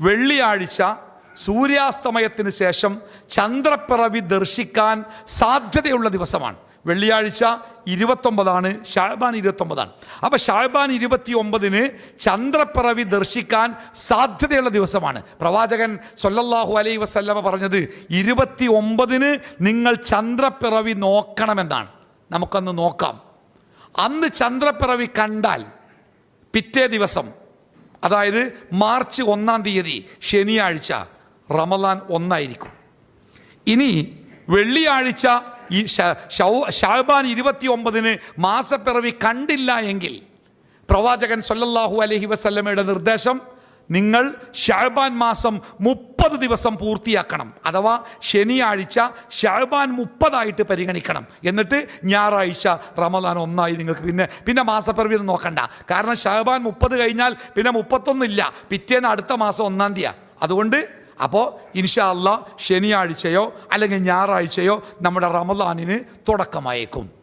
വെള്ളിയാഴ്ച സൂര്യാസ്തമയത്തിന് ശേഷം ചന്ദ്രപ്പിറവി ദർശിക്കാൻ സാധ്യതയുള്ള ദിവസമാണ്. വെള്ളിയാഴ്ച ഇരുപത്തൊമ്പതാണ് ഷാഴ്ബാൻ ഇരുപത്തൊമ്പതാണ്. അപ്പോൾ ഷാഴ്ബാൻ ഇരുപത്തി ഒമ്പതിന് ചന്ദ്രപ്പിറവി ദർശിക്കാൻ സാധ്യതയുള്ള ദിവസമാണ്. പ്രവാചകൻ സൊല്ലല്ലാഹു അലൈ വസല്ലമ പറഞ്ഞത് ഇരുപത്തി ഒമ്പതിന് നിങ്ങൾ ചന്ദ്രപ്പിറവി നോക്കണമെന്നാണ്. നമുക്കന്ന് നോക്കാം. അന്ന് ചന്ദ്രപ്പിറവി കണ്ടാൽ പിറ്റേ ദിവസം അതായത് മാർച്ച് ഒന്നാം തീയതി ശനിയാഴ്ച റമദാൻ ഒന്നായിരിക്കും. ഇനി വെള്ളിയാഴ്ച ഈ ഷാബാൻ ഇരുപത്തി ഒമ്പതിന് മാസപ്പിറവി കണ്ടില്ല എങ്കിൽ പ്രവാചകൻ സൊല്ലാഹു അലഹി വസല്ലമയുടെ നിർദ്ദേശം നിങ്ങൾ ഷാബാൻ മാസം മുപ്പത് ദിവസം പൂർത്തിയാക്കണം. അഥവാ ശനിയാഴ്ച ഷാബാൻ മുപ്പതായിട്ട് പരിഗണിക്കണം. എന്നിട്ട് ഞായറാഴ്ച റമദാൻ ഒന്നായി നിങ്ങൾക്ക് പിന്നെ പിന്നെ മാസപ്പിറവി നോക്കണ്ട. കാരണം ഷാബാൻ മുപ്പത് കഴിഞ്ഞാൽ പിന്നെ മുപ്പത്തൊന്നില്ല പിറ്റേന്ന് അടുത്ത മാസം ഒന്നാം തീയതി അതുകൊണ്ട് അപ്പോൾ ഇൻഷാ അല്ലാ ശനിയാഴ്ചയോ അല്ലെങ്കിൽ ഞായറാഴ്ചയോ നമ്മുടെ റമദാനിന് തുടക്കമായേക്കും.